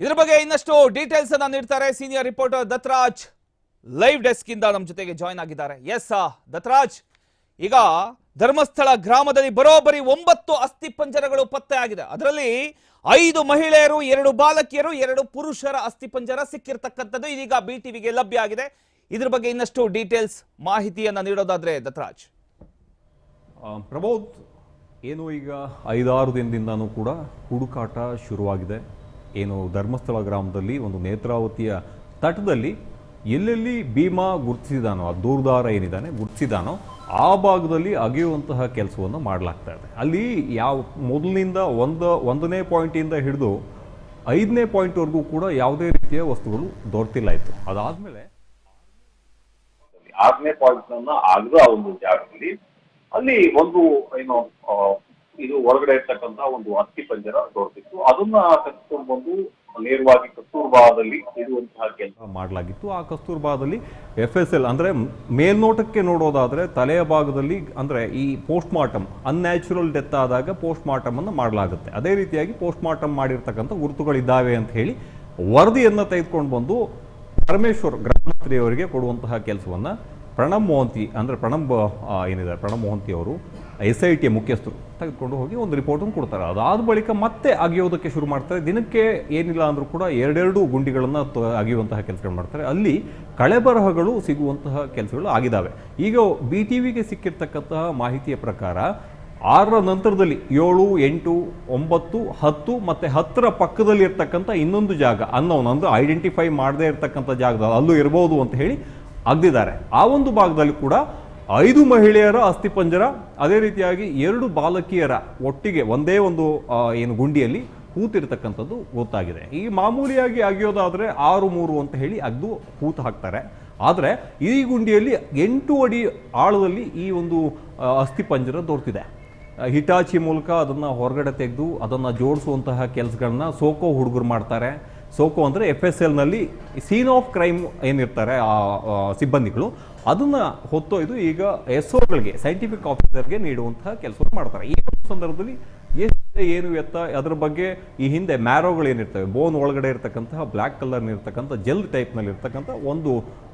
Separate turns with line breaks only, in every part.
ಇದ್ರ ಬಗ್ಗೆ ಇನ್ನಷ್ಟು ಡೀಟೇಲ್ಸ್ ಅನ್ನ ನೀಡ್ತಾರೆ senior reporter Dattaraj live desk ಇಂದ ನಮ್ಮ ಜೊತೆಗೆ ಜಾಯ್ನ್ ಆಗಿದ್ದಾರೆ. ಎಸ್ ದತ್ರಾಜ್, ಈಗ ಧರ್ಮಸ್ಥಳ ಗ್ರಾಮದಲ್ಲಿ ಬರೋಬ್ಬರಿ ಒಂಬತ್ತು ಅಸ್ಥಿ ಪಂಜರಗಳು ಪತ್ತೆ ಆಗಿದೆ. ಅದರಲ್ಲಿ ಐದು ಮಹಿಳೆಯರು, ಎರಡು ಬಾಲಕಿಯರು, ಎರಡು ಪುರುಷರ ಅಸ್ಥಿ ಪಂಜರ ಸಿಕ್ಕಿರ್ತಕ್ಕಂಥದ್ದು ಇದೀಗ ಬಿ ಟಿವಿಗೆ ಲಭ್ಯ ಆಗಿದೆ. ಇದ್ರ ಬಗ್ಗೆ ಇನ್ನಷ್ಟು ಡೀಟೇಲ್ಸ್ ಮಾಹಿತಿಯನ್ನು ನೀಡೋದಾದ್ರೆ ದತ್ರಾಜ್.
ಪ್ರಬೋದ್ ಏನು ಈಗ ಐದಾರು ದಿನದಿಂದನೂ ಕೂಡ ಹುಡುಕಾಟ ಶುರುವಾಗಿದೆ. ಏನು ಧರ್ಮಸ್ಥಳ ಗ್ರಾಮದಲ್ಲಿ ಒಂದು ನೇತ್ರಾವತಿಯ ತಟದಲ್ಲಿ ಎಲ್ಲೆಲ್ಲಿ ಭೀಮಾ ಗುರುತಿಸಿದಾನೋ, ಆ ದೂರದಾರ ಏನಿದ್ದಾನೆ, ಗುರುತಿಸಿದಾನೋ, ಆ ಭಾಗದಲ್ಲಿ ಅಗೆಯುವಂತಹ ಕೆಲಸವನ್ನು ಮಾಡಲಾಗ್ತಾ ಇದೆ. ಅಲ್ಲಿ ಯಾವ, ಮೊದಲಿನಿಂದ ಒಂದು, ಒಂದನೇ ಪಾಯಿಂಟಿಂದ ಹಿಡಿದು ಐದನೇ ಪಾಯಿಂಟ್ವರೆಗೂ ಕೂಡ ಯಾವುದೇ ರೀತಿಯ ವಸ್ತುಗಳು ದೊರೆತಿಲ್ಲ ಇತ್ತು. ಅದಾದ್ಮೇಲೆ
ಆರನೇ ಪಾಯಿಂಟ್ ಅನ್ನ ಆಗದ ಒಂದು ಜಾಗದಲ್ಲಿ ಅಲ್ಲಿ ಒಂದು, ಏನು ಇದು ಹೊರಗಡೆ ಇರ್ತಕ್ಕಂತ ಒಂದು ಅಸ್ಥಿ ಪಂಜರ ದೊರೆತಿತ್ತು ಅದನ್ನ ತೆಗೆದುಕೊಂಡು ಬಂದು ನೇರವಾಗಿ ಕಸ್ತೂರ್ಬಾದಲ್ಲಿ ಇರುವಂತಹ ಕೆಲಸ.
ಮಾಡಲಾಗಿತ್ತು. ಆ ಕಸ್ತೂರ್ಬಾದಲ್ಲಿ ಎಫ್ ಎಸ್ ಎಲ್ ಅಂದ್ರೆ ಮೇಲ್ನೋಟಕ್ಕೆ ನೋಡೋದಾದ್ರೆ ತಲೆಯ ಭಾಗದಲ್ಲಿ ಅಂದ್ರೆ ಈ ಪೋಸ್ಟ್ ಮಾರ್ಟಮ್ ಅನ್ಯಾಚುರಲ್ ಡೆತ್ ಆದಾಗ ಪೋಸ್ಟ್ ಮಾರ್ಟಮ್ ಅನ್ನು ಮಾಡಲಾಗುತ್ತೆ. ಅದೇ ರೀತಿಯಾಗಿ ಪೋಸ್ಟ್ ಮಾರ್ಟಮ್ ಮಾಡಿರ್ತಕ್ಕಂಥ ಗುರುತುಗಳಿದ್ದಾವೆ ಅಂತ ಹೇಳಿ ವರದಿಯನ್ನು ತೆಗೆದುಕೊಂಡು ಬಂದು ಪರಮೇಶ್ವರ್ ಗ್ರಾಮಸ್ಥರಿಯವರಿಗೆ ಕೊಡುವಂತಹ ಕೆಲಸವನ್ನು ಪ್ರಣಬ್ ಮೋಹಂತಿ ಅಂದರೆ ಪ್ರಣಬ್ ಏನಿದ್ದಾರೆ, ಪ್ರಣಬ್ ಮೋಹಂತಿ ಅವರು ಎಸ್ ಐ ಟಿಯ ಮುಖ್ಯಸ್ಥರು ತೆಗೆದುಕೊಂಡು ಹೋಗಿ ಒಂದು ರಿಪೋರ್ಟನ್ನು ಕೊಡ್ತಾರೆ. ಅದಾದ ಬಳಿಕ ಮತ್ತೆ ಅಗೆಯೋದಕ್ಕೆ ಶುರು ಮಾಡ್ತಾರೆ. ದಿನಕ್ಕೆ ಏನಿಲ್ಲ ಅಂದರೂ ಕೂಡ ಎರಡೆರಡು ಗುಂಡಿಗಳನ್ನು ಅಗೆಯುವಂತಹ ಕೆಲಸಗಳು ಮಾಡ್ತಾರೆ. ಅಲ್ಲಿ ಕಳೆಬರಹಗಳು ಸಿಗುವಂತಹ ಕೆಲಸಗಳು ಆಗಿದ್ದಾವೆ. ಈಗ ಬಿ ಟಿ ವಿಗೆ ಸಿಕ್ಕಿರ್ತಕ್ಕಂತಹ ಮಾಹಿತಿಯ ಪ್ರಕಾರ ಆರರ ನಂತರದಲ್ಲಿ ಏಳು, ಎಂಟು, ಒಂಬತ್ತು, ಹತ್ತು ಮತ್ತು ಹತ್ತರ ಪಕ್ಕದಲ್ಲಿ ಇರ್ತಕ್ಕಂಥ ಇನ್ನೊಂದು ಜಾಗ ಅನ್ನೋನ್ ಅಂದರೆ ಐಡೆಂಟಿಫೈ ಮಾಡದೇ ಇರತಕ್ಕಂಥ ಜಾಗದಲ್ಲಿ ಅಲ್ಲೂ ಇರಬಹುದು ಅಂತ ಹೇಳಿ ಅಗ್ದಿದ್ದಾರೆ. ಆ ಒಂದು ಭಾಗದಲ್ಲಿ ಕೂಡ ಐದು ಮಹಿಳೆಯರ ಅಸ್ಥಿಪಂಜರ, ಅದೇ ರೀತಿಯಾಗಿ ಎರಡು ಬಾಲಕಿಯರ ಒಟ್ಟಿಗೆ ಒಂದೇ ಒಂದು ಏನು ಗುಂಡಿಯಲ್ಲಿ ಹೂತಿರ್ತಕ್ಕಂಥದ್ದು ಗೊತ್ತಾಗಿದೆ. ಈ ಮಾಮೂಲಿಯಾಗಿ ಅಗಿಯೋದಾದರೆ ಆರು ಮೂರು ಅಂತ ಹೇಳಿ ಅಗ್ದು ಹೂತು ಹಾಕ್ತಾರೆ. ಆದರೆ ಈ ಗುಂಡಿಯಲ್ಲಿ ಎಂಟು ಅಡಿ ಆಳದಲ್ಲಿ ಈ ಒಂದು ಅಸ್ಥಿ ಅಸ್ಥಿಪಂಜರ ದೊರೆತಿದೆ. ಹಿಟಾಚಿ ಮೂಲಕ ಅದನ್ನು ಹೊರಗಡೆ ತೆಗೆದು ಅದನ್ನು ಜೋಡಿಸುವಂತಹ ಕೆಲಸಗಳನ್ನ ಸೋಕೋ ಹುಡುಗರು ಮಾಡ್ತಾರೆ. ಸೋಕೋ ಅಂದರೆ ಎಫ್ ಎಸ್ ಎಲ್ನಲ್ಲಿ ಸೀನ್ ಆಫ್ ಕ್ರೈಮ್ ಏನಿರ್ತಾರೆ, ಆ ಸಿಬ್ಬಂದಿಗಳು, ಅದನ್ನು ಹೊತ್ತೊಯ್ದು ಈಗ ಎಸ್ ಒಗಳಿಗೆ ಸೈಂಟಿಫಿಕ್ ಆಫೀಸರ್ಗೆ ನೀಡುವಂತಹ ಕೆಲಸವನ್ನು ಮಾಡ್ತಾರೆ. ಈ ಸಂದರ್ಭದಲ್ಲಿ ಏನು ಎತ್ತ ಅದ್ರ ಬಗ್ಗೆ ಈ ಹಿಂದೆ ಮ್ಯಾರೋಗಳು ಏನಿರ್ತವೆ ಬೋನ್ ಒಳಗಡೆ ಇರ್ತಕ್ಕಂತಹ ಬ್ಲ್ಯಾಕ್ ಕಲರ್ ಇರ್ತಕ್ಕಂಥ ಜೆಲ್ ಟೈಪ್ನಲ್ಲಿ ಇರ್ತಕ್ಕಂಥ ಒಂದು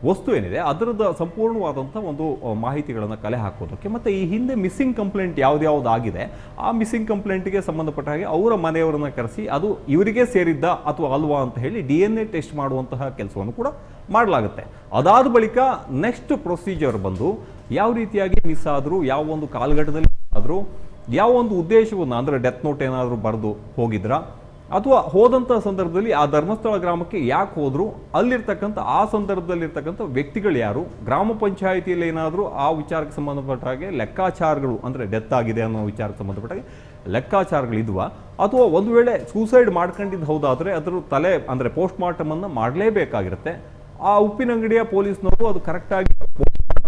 ವಸ್ತು ಏನಿದೆ, ಅದರದ ಸಂಪೂರ್ಣವಾದಂಥ ಒಂದು ಮಾಹಿತಿಗಳನ್ನು ಕಲೆ ಹಾಕೋದಕ್ಕೆ ಮತ್ತು ಈ ಹಿಂದೆ ಮಿಸ್ಸಿಂಗ್ ಕಂಪ್ಲೇಂಟ್ ಯಾವ್ದು ಆಗಿದೆ ಆ ಮಿಸ್ಸಿಂಗ್ ಕಂಪ್ಲೇಂಟ್ಗೆ ಸಂಬಂಧಪಟ್ಟ ಹಾಗೆ ಅವರ ಮನೆಯವರನ್ನ ಕರೆಸಿ, ಅದು ಇವರಿಗೆ ಸೇರಿದ್ದ ಅಥವಾ ಅಲ್ವಾ ಅಂತ ಹೇಳಿ ಡಿ ಎನ್ ಎ ಟೆಸ್ಟ್ ಮಾಡುವಂತಹ ಕೆಲಸವನ್ನು ಕೂಡ ಮಾಡಲಾಗುತ್ತೆ. ಅದಾದ ಬಳಿಕ ನೆಕ್ಸ್ಟ್ ಪ್ರೊಸೀಜರ್ ಬಂದು ಯಾವ ರೀತಿಯಾಗಿ ಮಿಸ್ ಆದರೂ, ಯಾವ ಒಂದು ಕಾಲಘಟ್ಟದಲ್ಲಿ ಆದರೂ ಯಾವ ಒಂದು ಉದ್ದೇಶವನ್ನು ಅಂದರೆ ಡೆತ್ ನೋಟ್ ಏನಾದರೂ ಬರೆದು ಹೋಗಿದ್ರಾ? ಅಥವಾ ಹೋದಂಥ ಸಂದರ್ಭದಲ್ಲಿ ಆ ಧರ್ಮಸ್ಥಳ ಗ್ರಾಮಕ್ಕೆ ಯಾಕೆ ಹೋದ್ರು? ಅಲ್ಲಿರ್ತಕ್ಕಂಥ ಆ ಸಂದರ್ಭದಲ್ಲಿರ್ತಕ್ಕಂಥ ವ್ಯಕ್ತಿಗಳು ಯಾರು? ಗ್ರಾಮ ಪಂಚಾಯಿತಿಯಲ್ಲಿ ಏನಾದರೂ ಆ ವಿಚಾರಕ್ಕೆ ಸಂಬಂಧಪಟ್ಟ ಹಾಗೆ ಲೆಕ್ಕಾಚಾರಗಳು, ಅಂದರೆ ಡೆತ್ ಆಗಿದೆ ಅನ್ನೋ ವಿಚಾರಕ್ಕೆ ಸಂಬಂಧಪಟ್ಟ ಹಾಗೆ ಲೆಕ್ಕಾಚಾರಗಳಿದ್ವಾ ಅಥವಾ ಒಂದು ವೇಳೆ ಸೂಸೈಡ್ ಮಾಡ್ಕೊಂಡಿದ್ದು ಹೌದಾದರೆ ಅದರ ತಲೆ, ಅಂದರೆ ಪೋಸ್ಟ್ ಮಾರ್ಟಮನ್ನು ಮಾಡಲೇಬೇಕಾಗಿರುತ್ತೆ. ಆ ಉಪ್ಪಿನಂಗಡಿಯ ಪೊಲೀಸ್ನವರು ಅದು ಕರೆಕ್ಟಾಗಿ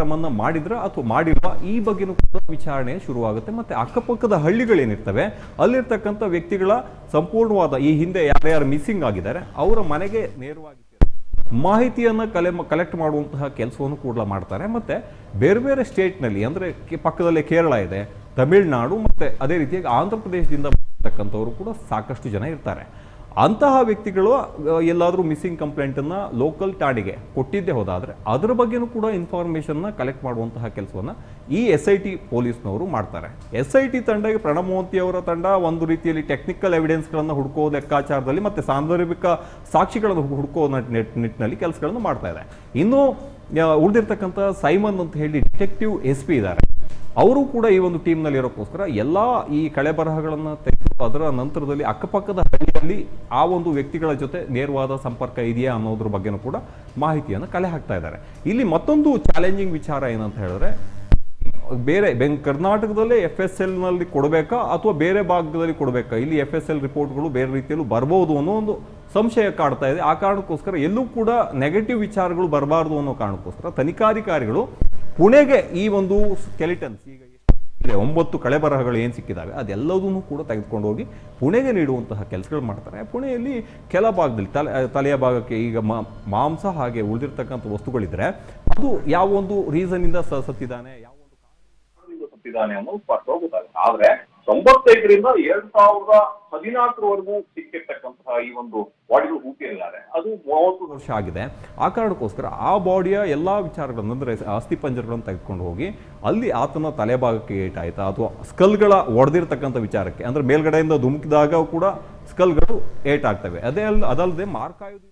ಅನ್ನ ಮಾಡಿದ್ರ ಅಥವಾ ಮಾಡಿಲ್ವಾ? ಈ ಬಗ್ಗೆನೂ ಕೂಡ ವಿಚಾರಣೆ ಶುರುವಾಗುತ್ತೆ. ಮತ್ತೆ ಅಕ್ಕಪಕ್ಕದ ಹಳ್ಳಿಗಳೇನಿರ್ತವೆ, ಅಲ್ಲಿರ್ತಕ್ಕಂಥ ವ್ಯಕ್ತಿಗಳ ಸಂಪೂರ್ಣವಾದ ಈ ಹಿಂದೆ ಯಾರ್ಯಾರು ಮಿಸ್ಸಿಂಗ್ ಆಗಿದ್ದಾರೆ, ಅವರ ಮನೆಗೆ ನೇರವಾಗಿ ಮಾಹಿತಿಯನ್ನ ಮಾಹಿತಿಯನ್ನು ಕಲೆ ಕಲೆಕ್ಟ್ ಮಾಡುವಂತಹ ಕೆಲಸವನ್ನು ಕೂಡ ಮಾಡ್ತಾರೆ. ಮತ್ತೆ ಬೇರೆ ಬೇರೆ ಸ್ಟೇಟ್ನಲ್ಲಿ ಅಂದರೆ ಪಕ್ಕದಲ್ಲೇ ಕೇರಳ ಇದೆ, ತಮಿಳುನಾಡು, ಮತ್ತೆ ಅದೇ ರೀತಿಯಾಗಿ ಆಂಧ್ರ ಪ್ರದೇಶದಿಂದ ಬರ್ತಕ್ಕಂಥವರು ಕೂಡ ಸಾಕಷ್ಟು ಜನ ಇರ್ತಾರೆ. ಅಂತಹ ವ್ಯಕ್ತಿಗಳು ಎಲ್ಲಾದರೂ ಮಿಸ್ಸಿಂಗ್ ಕಂಪ್ಲೇಂಟನ್ನು ಲೋಕಲ್ ಠಾಣೆಗೆ ಕೊಟ್ಟಿದ್ದೇ ಹೋದಾದರೆ ಅದರ ಬಗ್ಗೆನೂ ಕೂಡ ಇನ್ಫಾರ್ಮೇಷನ್ನ ಕಲೆಕ್ಟ್ ಮಾಡುವಂತಹ ಕೆಲಸವನ್ನು ಈ ಎಸ್ ಐ ಟಿ ಪೊಲೀಸ್ನವರು ಮಾಡ್ತಾರೆ. ಎಸ್ ಐ ಟಿ ತಂಡಗೆ ಪ್ರಣಬ್ ಮೋಹಂತಿ ಅವರ ತಂಡ ಒಂದು ರೀತಿಯಲ್ಲಿ ಟೆಕ್ನಿಕಲ್ ಎವಿಡೆನ್ಸ್ಗಳನ್ನು ಹುಡುಕೋ ಲೆಕ್ಕಾಚಾರದಲ್ಲಿ ಮತ್ತು ಸಾಂದರ್ಭಿಕ ಸಾಕ್ಷಿಗಳನ್ನು ಹುಡುಕೋ ನಟ್- ನಿಟ್- ನಿಟ್ಟಿನಲ್ಲಿ ಕೆಲಸಗಳನ್ನು ಮಾಡ್ತಾ ಇದೆ. ಇನ್ನು ಉಳಿದಿರ್ತಕ್ಕಂಥ ಸೈಮನ್ ಅಂತ ಹೇಳಿ ಡಿಟೆಕ್ಟಿವ್ ಎಸ್ ಪಿ ಇದ್ದಾರೆ. ಅವರು ಕೂಡ ಈ ಒಂದು ಟೀಮ್ನಲ್ಲಿ ಇರೋಕ್ಕೋಸ್ಕರ ಎಲ್ಲ ಈ ಕಳೆ ಬರಹಗಳನ್ನು ತೆಗೆದು ಅದರ ನಂತರದಲ್ಲಿ ಅಕ್ಕಪಕ್ಕದ ಹಳ್ಳಿಯಲ್ಲಿ ಆ ಒಂದು ವ್ಯಕ್ತಿಗಳ ಜೊತೆ ನೇರವಾದ ಸಂಪರ್ಕ ಇದೆಯಾ ಅನ್ನೋದ್ರ ಬಗ್ಗೆನೂ ಕೂಡ ಮಾಹಿತಿಯನ್ನು ಕಲೆ ಹಾಕ್ತಾ ಇದ್ದಾರೆ. ಇಲ್ಲಿ ಮತ್ತೊಂದು ಚಾಲೆಂಜಿಂಗ್ ವಿಚಾರ ಏನಂತ ಹೇಳಿದ್ರೆ, ಬೇರೆ ಬೆಂಗ್, ಕರ್ನಾಟಕದಲ್ಲೇ ಎಫ್ ಎಸ್ ಎಲ್ನಲ್ಲಿ ಕೊಡಬೇಕಾ ಅಥವಾ ಬೇರೆ ಭಾಗದಲ್ಲಿ ಕೊಡಬೇಕಾ? ಇಲ್ಲಿ ಎಫ್ ಎಸ್ ಎಲ್ ರಿಪೋರ್ಟ್ಗಳು ಬೇರೆ ರೀತಿಯಲ್ಲೂ ಬರ್ಬೋದು ಅನ್ನೋ ಒಂದು ಸಂಶಯ ಕಾಡ್ತಾ ಇದೆ. ಆ ಕಾರಣಕ್ಕೋಸ್ಕರ ಎಲ್ಲೂ ಕೂಡ ನೆಗೆಟಿವ್ ವಿಚಾರಗಳು ಬರಬಾರ್ದು ಅನ್ನೋ ಕಾರಣಕ್ಕೋಸ್ಕರ ತನಿಖಾಧಿಕಾರಿಗಳು ಪುಣೆಗೆ ಈ ಒಂದು ಸ್ಕೆಲಿಟನ್ಸ್ ಈಗ ಒಂಬತ್ತು ಕಳೆ ಬರಹಗಳು ಏನು ಸಿಕ್ಕಿದಾವೆ, ಅದೆಲ್ಲದನ್ನು ಕೂಡ ತೆಗೆದುಕೊಂಡು ಹೋಗಿ ಪುಣೆಗೆ ನೀಡುವಂತಹ ಕೆಲಸಗಳು ಮಾಡ್ತಾರೆ. ಪುಣೆಯಲ್ಲಿ ಕೆಲ ಭಾಗದಲ್ಲಿ, ತಲೆ ತಲೆಯ ಭಾಗಕ್ಕೆ ಈಗ ಮಾಂಸ ಹಾಗೆ ಉಳಿದಿರ್ತಕ್ಕಂಥ ವಸ್ತುಗಳಿದ್ರೆ ಅದು ಯಾವ ಒಂದು ರೀಸನ್ ಇಂದ ಸತ್ತಿದ್ದಾನೆ, ಯಾವ ಒಂದು
ಸತ್ತಿದ್ದಾನೆ ಅನ್ನೋದು ಸ್ಪಷ್ಟ ಆದ್ರೆ ತೊಂಬತ್ತೈದರಿಂದ ಎರಡ್ ಸಾವಿರದ ಹದಿನಾಲ್ಕರವರೆಗೂ ಸಿಕ್ಕಿರ್ತಕ್ಕಂತಹ ಈ ಒಂದು ಬಾಡಿಗಳು ಹೂತಿದ್ದಾರೆ ಅದು ಮೂವತ್ತು
ವರ್ಷ ಆಗಿದೆ. ಆ ಕಾರಣಕ್ಕೋಸ್ಕರ ಆ ಬಾಡಿಯ ಎಲ್ಲಾ ವಿಚಾರಗಳನ್ನು, ಅಂದ್ರೆ ಅಸ್ಥಿ ಪಂಜರಗಳನ್ನು ತೆಗೆದುಕೊಂಡು ಹೋಗಿ ಅಲ್ಲಿ ಆತನ ತಲೆಭಾಗಕ್ಕೆ ಏಟಾಯ್ತಾ, ಅಥವಾ ಸ್ಕಲ್ಗಳ ಒಡೆದಿರ್ತಕ್ಕಂಥ ವಿಚಾರಕ್ಕೆ, ಅಂದ್ರೆ ಮೇಲ್ಗಡೆಯಿಂದ ಧುಮುಕಿದಾಗ ಕೂಡ ಸ್ಕಲ್ಗಳು ಏಟಾಗ್ತವೆ. ಅದೇ ಅಲ್ಲ ಅದಲ್ಲದೆ ಮಾರ್ಕಾಯುಧ